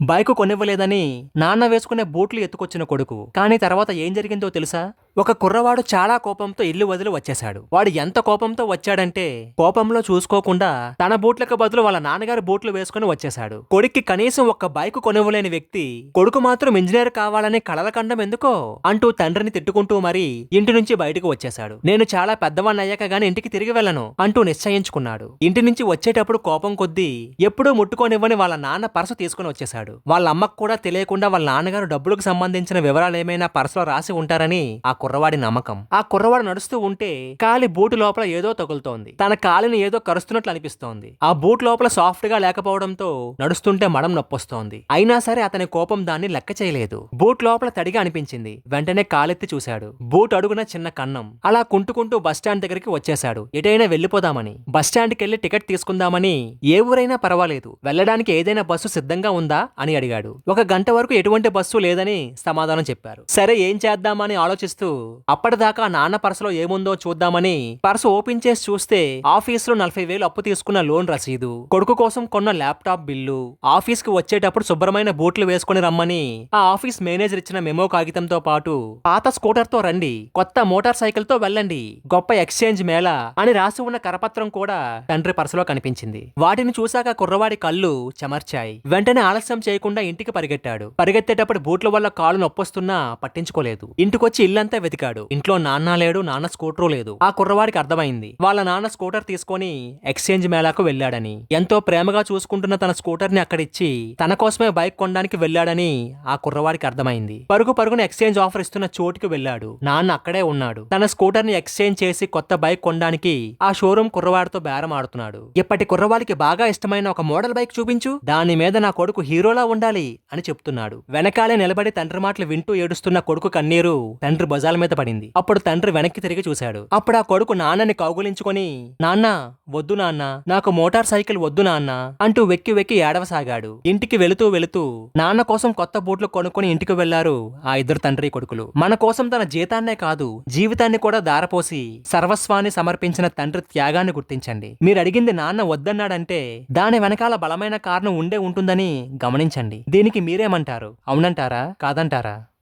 Bike కొనివ్వలేదని నాన్న వేసుకునే బూట్లు ఎత్తుకొచ్చిన కొడుకు. కానీ తర్వాత ఏం జరిగిందో తెలుసా? ఒక కుర్రవాడు చాలా కోపంతో ఇల్లు వదిలి వచ్చేశాడు. వాడు ఎంత కోపంతో వచ్చాడంటే కోపంలో చూసుకోకుండా తన బూట్లకు బదులు వాళ్ళ నాన్నగారి బూట్లు వేసుకుని వచ్చేశాడు. కొడుక్కి కనీసం ఒక్క బైక్ కొనివ్వలేని వ్యక్తి కొడుకు మాత్రం ఇంజనీర్ కావాలని కళల కండం ఎందుకో అంటూ తండ్రిని తిట్టుకుంటూ మరీ ఇంటి నుంచి బయటకు వచ్చేశాడు. నేను చాలా పెద్దవాణ్ణి అయ్యాక గాని ఇంటికి తిరిగి వెళ్ళను అంటూ నిశ్చయించుకున్నాడు. ఇంటి నుంచి వచ్చేటప్పుడు కోపం కొద్దీ ఎప్పుడూ ముట్టుకోనివ్వని వాళ్ళ నాన్న పర్సు తీసుకుని వచ్చేశాడు. వాళ్ళ అమ్మకు కూడా తెలియకుండా వాళ్ళ నాన్నగారు డబ్బులకు సంబంధించిన వివరాలు ఏమైనా పర్సులో రాసి ఉంటారని ఆ కుర్రవాడి నమ్మకం. ఆ కుర్రవాడు నడుస్తూ ఉంటే కాలి బూటు లోపల ఏదో తగులుతోంది. తన కాలిని ఏదో కరుస్తున్నట్లు అనిపిస్తోంది. ఆ బూట్ లోపల సాఫ్ట్గా లేకపోవడంతో నడుస్తుంటే మడం నొప్పొస్తోంది. అయినా సరే అతని కోపం దాన్ని లెక్క చేయలేదు. బూట్ లోపల తడిగా అనిపించింది. వెంటనే కాలెత్తి చూశాడు. బూట్ అడుగున చిన్న కన్నం. అలా కుంటుకుంటూ బస్టాండ్ దగ్గరికి వచ్చేశాడు. ఎటైనా వెళ్ళిపోదామని బస్టాండ్కి వెళ్ళి టికెట్ తీసుకుందామని. ఏ ఊరైనా పర్వాలేదు. వెళ్ళడానికి ఏదైనా బస్సు సిద్ధంగా ఉందా? అని అడిగాడు. ఒక గంట వరకు ఎటువంటి బస్సు లేదని సమాధానం చెప్పారు. సరే ఏం చేద్దామని ఆలోచిస్తూ అప్పటిదాకా నాన్న పర్సులో ఏముందో చూద్దామని పర్సు ఓపెన్ చేసి చూస్తే ఆఫీసులో నలభై వేలు అప్పు తీసుకున్న లోన్ రసీదు కొడుకు కోసం కొన్న ల్యాప్టాప్ బిల్లు ఆఫీస్కి వచ్చేటప్పుడు శుభ్రమైన బూట్లు వేసుకుని రమ్మని ఆ ఆఫీస్ మేనేజర్ ఇచ్చిన మెమో కాగితంతో పాటు పాత స్కూటర్తో రండి కొత్త మోటార్ సైకిల్తో వెళ్ళండి గొప్ప ఎక్స్చేంజ్ మేళ అని రాసి ఉన్న కరపత్రం కూడా తండ్రి పర్సులో కనిపించింది. వాటిని చూశాక కుర్రవాడి కళ్ళు చెమర్చాయి. వెంటనే ఆలస్యం చేయకుండా ఇంటికి పరిగెట్టాడు పరిగెత్తేటప్పుడు బూట్ల వల్ల కాలు నొప్పొస్తున్నా పట్టించుకోలేదు. ఇంటికొచ్చి ఇల్లంతా వెతికాడు. ఇంట్లో నాన్న లేడు నాన్న స్కూటరు లేదు. ఆ కుర్రవాడికి అర్థమైంది. వాళ్ళ నాన్న స్కూటర్ తీసుకొని ఎక్స్చేంజ్ మేళాకు వెళ్ళాడని. ఎంతో ప్రేమగా చూసుకుంటున్న తన స్కూటర్ని అక్కడిచ్చి తన కోసమే బైక్ కొనడానికి వెళ్ళాడని ఆ కుర్రవాడికి అర్థమైంది. పరుగు పరుగున ఎక్స్చేంజ్ ఆఫర్ ఇస్తున్న చోటుకి వెళ్ళాడు. నాన్న అక్కడే ఉన్నాడు. తన స్కూటర్ని ఎక్స్చేంజ్ చేసి కొత్త బైక్ కొనడానికి ఆ షోరూమ్ కుర్రవాడితో బేరం ఆడుతున్నాడు ఇప్పటి కుర్రవాడికి బాగా ఇష్టమైన ఒక మోడల్ బైక్ చూపించు. దాని మీద నా కొడుకు హీరోలా ఉండాలి అని చెప్తున్నాడు. వెనకాలే నిలబడి తండ్రి మాటలు వింటూ ఏడుస్తున్న కొడుకు కన్నీరు తండ్రి బజార్ భుజాల మీద పడింది. అప్పుడు తండ్రి వెనక్కి తిరిగి చూశాడు. అప్పుడు ఆ కొడుకు నాన్నని కౌగులించుకొని నాన్న వద్దు నాన్న నాకు మోటార్ సైకిల్ వద్దు నాన్న అంటూ వెక్కి వెక్కి ఏడవసాగాడు. ఇంటికి వెళుతూ వెళుతూ నాన్న కోసం కొత్త బూట్లు కొనుక్కొని ఇంటికి వెళ్ళారు ఆ ఇద్దరు తండ్రి కొడుకులు. మన కోసం తన జీతాన్నే కాదు జీవితాన్ని కూడా దారపోసి సర్వస్వాన్ని సమర్పించిన తండ్రి త్యాగాన్ని గుర్తించండి. మీరు అడిగింది నాన్న వద్దన్నాడంటే దాని వెనకాల బలమైన కారణం ఉండే ఉంటుందని గమనించండి. దీనికి మీరేమంటారు? అవునంటారా? కాదంటారా?